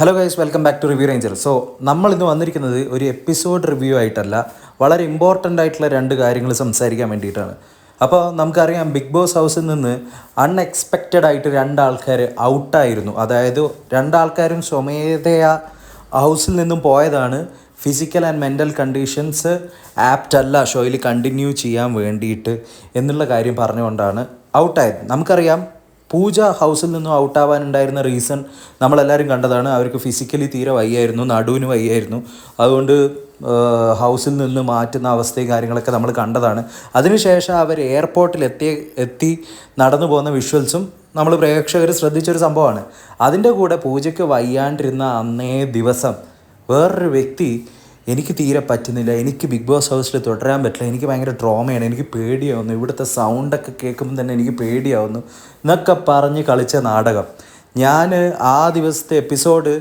Hello guys welcome back to review ranger so നമ്മൾ ഇന്ന് വന്നിരിക്കുന്നത് ഒരു എപ്പിസോഡ് റിവ്യൂ ആയിട്ടല്ല വളരെ ഇമ്പോർട്ടന്റ് ആയിട്ടുള്ള രണ്ട് കാര്യങ്ങൾ സംസാരിക്കാൻ വേണ്ടിയിട്ടാണ്. അപ്പോൾ നമുക്കറിയാം ബിഗ് ബോസ് ഹൗസിൽ നിന്ന് അൺഎക്സ്പെക്റ്റഡ് ആയിട്ട് രണ്ടാൾക്കാർ ഔട്ടായിരുന്നു അതായത് രണ്ടാൾക്കാരും സ്വമേധയാ ഹൗസിൽ നിന്നും പോയതാണ്. Physical and mental conditions apt അല്ല ഷോയിൽ കണ്ടിന്യൂ ചെയ്യാൻ വേണ്ടിയിട്ട് എന്നുള്ള കാര്യം പറഞ്ഞുകൊണ്ടാണ് ഔട്ടായത് നമുക്കറിയാം പൂജ ഹൗസിൽ നിന്നും ഔട്ടാവാനുണ്ടായിരുന്ന റീസൺ നമ്മളെല്ലാവരും കണ്ടതാണ്. അവർക്ക് ഫിസിക്കലി തീരെ വയ്യായിരുന്നു നടുവിന് വയ്യായിരുന്നു. അതുകൊണ്ട് ഹൗസിൽ നിന്ന് മാറ്റുന്ന അവസ്ഥയും കാര്യങ്ങളൊക്കെ നമ്മൾ കണ്ടതാണ്. അതിനുശേഷം അവർ എയർപോർട്ടിൽ എത്തി എത്തി നടന്നു പോകുന്ന വിഷ്വൽസും നമ്മൾ പ്രേക്ഷകർ ശ്രദ്ധിച്ചൊരു സംഭവമാണ്. അതിന്റെ കൂടെ പൂജയ്ക്ക് വയ്യാണ്ടിരുന്ന അന്നേ ദിവസം വേറൊരു വ്യക്തി എനിക്ക് തീരെ പറ്റുന്നില്ല. എനിക്ക് ബിഗ് ബോസ് ഹൗസിൽ തുടരാൻ പറ്റില്ല. എനിക്ക് ഭയങ്കര ഡ്രോമയാണ് എനിക്ക് പേടിയാവുന്നു. ഇവിടുത്തെ സൗണ്ടൊക്കെ കേൾക്കുമ്പോൾ തന്നെ എനിക്ക് പേടിയാവുന്നു. എന്നൊക്കെ പറഞ്ഞ് കളിച്ച നാടകം. ഞാൻ ആ ദിവസത്തെ എപ്പിസോഡ്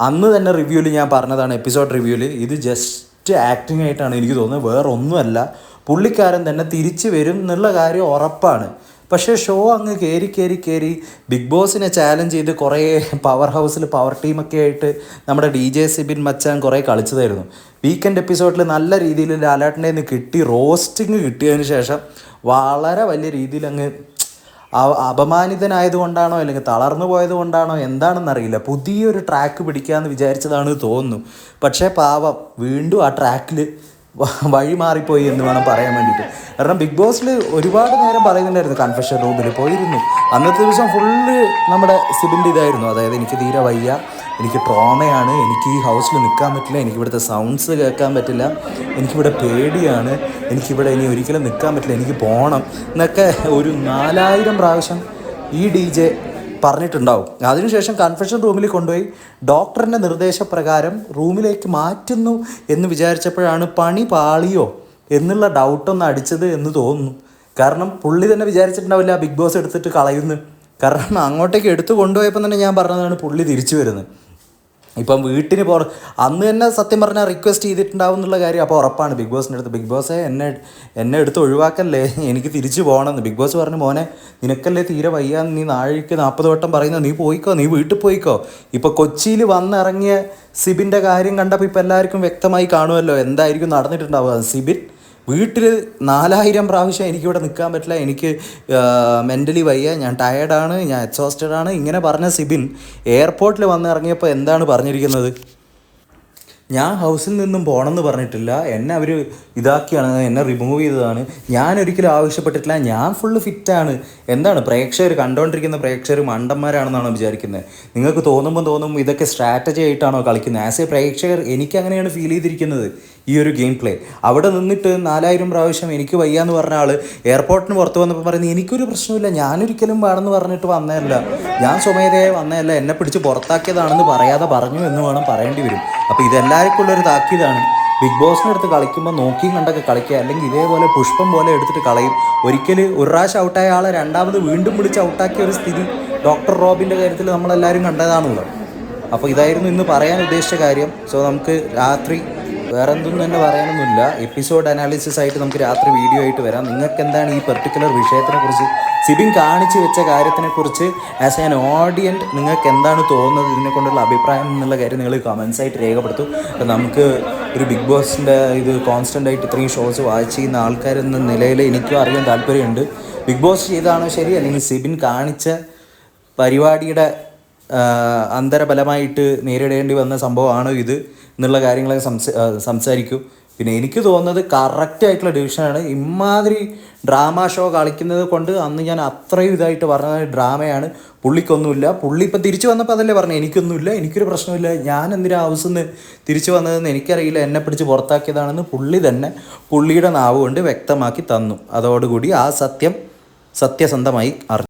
അന്ന് തന്നെ റിവ്യൂവിൽ ഞാൻ പറഞ്ഞതാണ് എപ്പിസോഡ് റിവ്യൂവിൽ ഇത് ജസ്റ്റ് ആക്ടിങ് ആയിട്ടാണ് എനിക്ക് തോന്നുന്നത്. വേറെ ഒന്നുമല്ല പുള്ളിക്കാരൻ തന്നെ തിരിച്ചു വരും എന്നുള്ള കാര്യം ഉറപ്പാണ്. പക്ഷേ ഷോ അങ്ങ് കയറി കയറി കയറി ബിഗ് ബോസിനെ ചാലഞ്ച് ചെയ്ത് കുറേ പവർ ഹൗസിൽ പവർ ടീമൊക്കെ ആയിട്ട് നമ്മുടെ ഡി ജെ സിബിൻ മച്ചാൻ കുറേ കളിച്ചതായിരുന്നു. വീക്കെൻഡ് എപ്പിസോഡിൽ നല്ല രീതിയിൽ ലാലാട്ടിന്റെ നിന്ന് കിട്ടി റോസ്റ്റിങ് കിട്ടിയതിന് ശേഷം വളരെ വലിയ രീതിയിൽ അങ്ങ് അപമാനിതനായതുകൊണ്ടാണോ അല്ലെങ്കിൽ തളർന്നു പോയത് കൊണ്ടാണോ എന്താണെന്നറിയില്ല പുതിയൊരു ട്രാക്ക് പിടിക്കാമെന്ന് വിചാരിച്ചതാണ് തോന്നുന്നു. പക്ഷേ പാവം വീണ്ടും ആ ട്രാക്കിൽ വഴി മാറിപ്പോയി എന്ന് വേണം പറയാൻ വേണ്ടിയിട്ട്. കാരണം ബിഗ് ബോസിൽ ഒരുപാട് നേരം പറയുന്നുണ്ടായിരുന്നു കൺഫെഷൻ റൂമിൽ പോയിരുന്നു. അന്നത്തെ ദിവസം ഫുള്ള് നമ്മുടെ സിബിന്റെ ഇതായിരുന്നു. അതായത് എനിക്ക് തീരെ വയ്യ. എനിക്ക് ട്രോമയാണ് എനിക്ക് ഈ ഹൗസിൽ നിൽക്കാൻ പറ്റില്ല. എനിക്ക് ഇവിടുത്തെ സൗണ്ട്സ് കേൾക്കാൻ പറ്റില്ല. എനിക്കിവിടെ പേടിയാണ്. എനിക്കിവിടെ ഇനി ഒരിക്കലും നിൽക്കാൻ പറ്റില്ല. എനിക്ക് പോകണം എന്നൊക്കെ ഒരു നാലായിരം പ്രാവശ്യം ഈ ഡി ജെ പറഞ്ഞിട്ടുണ്ടാവും. അതിനുശേഷം കൺഫെഷൻ റൂമിൽ കൊണ്ടുപോയി ഡോക്ടറിന്റെ നിർദ്ദേശപ്രകാരം റൂമിലേക്ക് മാറ്റുന്നു എന്ന് വിചാരിച്ചപ്പോഴാണ് പണി പാളിയോ എന്നുള്ള ഡൗട്ടൊന്ന് അടിച്ചത് എന്ന് തോന്നുന്നു. കാരണം പുള്ളി തന്നെ വിചാരിച്ചിട്ടുണ്ടാവില്ല ബിഗ് ബോസ് എടുത്തിട്ട് കളയുന്നു. കാരണം അങ്ങോട്ടേക്ക് എടുത്തു കൊണ്ടുപോയപ്പോൾ തന്നെ ഞാൻ പറഞ്ഞതാണ് പുള്ളി തിരിച്ചു വരുന്നത്. ഇപ്പം വീട്ടിന് പുറ അന്ന് തന്നെ സത്യം പറഞ്ഞാൽ റിക്വസ്റ്റ് ചെയ്തിട്ടുണ്ടാവും എന്നുള്ള കാര്യം അപ്പോൾ ഉറപ്പാണ്. ബിഗ് ബോസിന്റെ അടുത്ത് ബിഗ് ബോസെ എന്നെ എന്നെ എടുത്ത് ഒഴിവാക്കല്ലേ? എനിക്ക് തിരിച്ചു പോകണമെന്ന്. ബിഗ് ബോസ് പറഞ്ഞു മോനെ നിനക്കല്ലേ തീരെ വയ്യ? നീ നാഴിക്ക് നാൽപ്പത് വട്ടം പറയുന്ന. നീ പോയിക്കോ നീ വീട്ടിൽ പോയിക്കോ. ഇപ്പോൾ കൊച്ചിയിൽ വന്നിറങ്ങിയ സിബിന്റെ കാര്യം കണ്ടപ്പോൾ ഇപ്പോൾ എല്ലാവർക്കും വ്യക്തമായി കാണുമല്ലോ എന്തായിരിക്കും നടന്നിട്ടുണ്ടാവുക. സിബിൻ വീട്ടിൽ നാലായിരം പ്രാവശ്യം എനിക്കിവിടെ നിൽക്കാൻ പറ്റില്ല. എനിക്ക് മെന്റലി വയ്യ. ഞാൻ ടയേർഡാണ് ഞാൻ എക്സോസ്റ്റഡ് ആണ്. ഇങ്ങനെ പറഞ്ഞ സിബിൻ എയർപോർട്ടിൽ വന്നിറങ്ങിയപ്പോൾ എന്താണ് പറഞ്ഞിരിക്കുന്നത്? ഞാൻ ഹൗസിൽ നിന്നും പോകണമെന്ന് പറഞ്ഞിട്ടില്ല. എന്നെ അവർ ഇതാക്കിയാണ്. എന്നെ റിമൂവ് ചെയ്തതാണ്. ഞാൻ ഒരിക്കലും ആവശ്യപ്പെട്ടിട്ടില്ല. ഞാൻ ഫുള്ള് ഫിറ്റാണ് എന്താണ്? പ്രേക്ഷകർ കണ്ടുകൊണ്ടിരിക്കുന്ന പ്രേക്ഷകർ മണ്ടന്മാരാണെന്നാണോ വിചാരിക്കുന്നത് നിങ്ങൾക്ക് തോന്നുമ്പോൾ തോന്നും ഇതൊക്കെ സ്ട്രാറ്റജി ആയിട്ടാണോ കളിക്കുന്നത് ആസ് എ പ്രേക്ഷകർ എനിക്ക് അങ്ങനെയാണ് ഫീൽ ചെയ്തിരിക്കുന്നത്. ഈ ഒരു ഗെയിം പ്ലേ. അവിടെ നിന്നിട്ട് നാലായിരം പ്രാവശ്യം എനിക്ക് വയ്യ എന്ന് പറഞ്ഞ ആൾ എയർപോർട്ടിന് പുറത്ത് വന്നപ്പോൾ പറയുന്നത് എനിക്കൊരു പ്രശ്നമില്ല ഞാനൊരിക്കലും വേണമെന്ന് പറഞ്ഞിട്ട് വന്നതല്ല. ഞാൻ സ്വമേധയെ വന്നതല്ല എന്നെ പിടിച്ച് പുറത്താക്കിയതാണെന്ന് പറയാതെ പറഞ്ഞു എന്ന് വേണം പറയേണ്ടി വരും. അപ്പോൾ ഇതെല്ലാവർക്കും ഉള്ളൊരു താക്കീതാണ്. ബിഗ് ബോസിന്റെ അടുത്ത് കളിക്കുമ്പോൾ നോക്കിയും കണ്ടൊക്കെ കളിക്കുക അല്ലെങ്കിൽ ഇതേപോലെ പുഷ്പം പോലെ എടുത്തിട്ട് കളയും. ഒരിക്കൽ ഒരു പ്രാവശ്യം ഔട്ടായ ആളെ രണ്ടാമത് വീണ്ടും വിളിച്ച് ഔട്ടാക്കിയ ഒരു സ്ഥിതി ഡോക്ടർ റോബിന്റെ കാര്യത്തിൽ നമ്മളെല്ലാവരും കണ്ടതാണല്ലോ അപ്പോൾ ഇതായിരുന്നു ഇന്ന് പറയാൻ ഉദ്ദേശിച്ച കാര്യം. സോ നമുക്ക് രാത്രി വേറെ എന്തൊന്നും തന്നെ പറയാനൊന്നുമില്ല. എപ്പിസോഡ് അനാലിസിസ് ആയിട്ട് നമുക്ക് രാത്രി വീഡിയോ ആയിട്ട് വരാം. നിങ്ങൾക്ക് എന്താണ് ഈ പെർട്ടിക്കുലർ വിഷയത്തിനെ കുറിച്ച് സിബിൻ കാണിച്ചു വെച്ച കാര്യത്തിനെ കുറിച്ച് ആസ് ആൻ ഓഡിയന്റ് നിങ്ങൾക്ക് എന്താണ് തോന്നുന്നത്? ഇതിനെ കൊണ്ടുള്ള അഭിപ്രായം എന്നുള്ള കാര്യം നിങ്ങൾ കമൻസ് ആയിട്ട് രേഖപ്പെടുത്തും. അപ്പം നമുക്ക് ഒരു ബിഗ് ബോസിന്റെ ഇത് കോൺസ്റ്റന്റ് ആയിട്ട് ഇത്രയും ഷോസ് വാച്ച് ചെയ്യുന്ന ആൾക്കാരെന്ന നിലയിൽ എനിക്കും അറിയാൻ താല്പര്യമുണ്ട്. ബിഗ് ബോസ് ചെയ്താണോ ശരി? അല്ലെങ്കിൽ സിബിൻ കാണിച്ച പരിപാടിയുടെ അന്തരബലമായിട്ട് നേരിടേണ്ടി വന്ന സംഭവമാണോ ഇത്? എന്നുള്ള കാര്യങ്ങളൊക്കെ സംസാ സംസാരിക്കും. പിന്നെ എനിക്ക് തോന്നുന്നത് കറക്റ്റ് ആയിട്ടുള്ള ഡിവിഷനാണ് ഇമാതിരി ഡ്രാമ ഷോ കളിക്കുന്നത് കൊണ്ട് അന്ന് ഞാൻ അത്രയും ഇതായിട്ട് പറഞ്ഞ ഡ്രാമയാണ് പുള്ളിക്കൊന്നുമില്ല. പുള്ളി ഇപ്പം തിരിച്ചു വന്നപ്പോൾ അതല്ലേ പറഞ്ഞു? എനിക്കൊന്നുമില്ല. എനിക്കൊരു പ്രശ്നമില്ല ഞാൻ എന്തിനാ ഹൗസിൽ നിന്ന് തിരിച്ചു വന്നതെന്ന് എനിക്കറിയില്ല. എന്നെ പിടിച്ച് പുറത്താക്കിയതാണെന്ന് പുള്ളി തന്നെ പുള്ളിയുടെ നാവ് കൊണ്ട് വ്യക്തമാക്കി തന്നു. അതോടുകൂടി ആ സത്യം സത്യസന്ധമായി അറിഞ്ഞു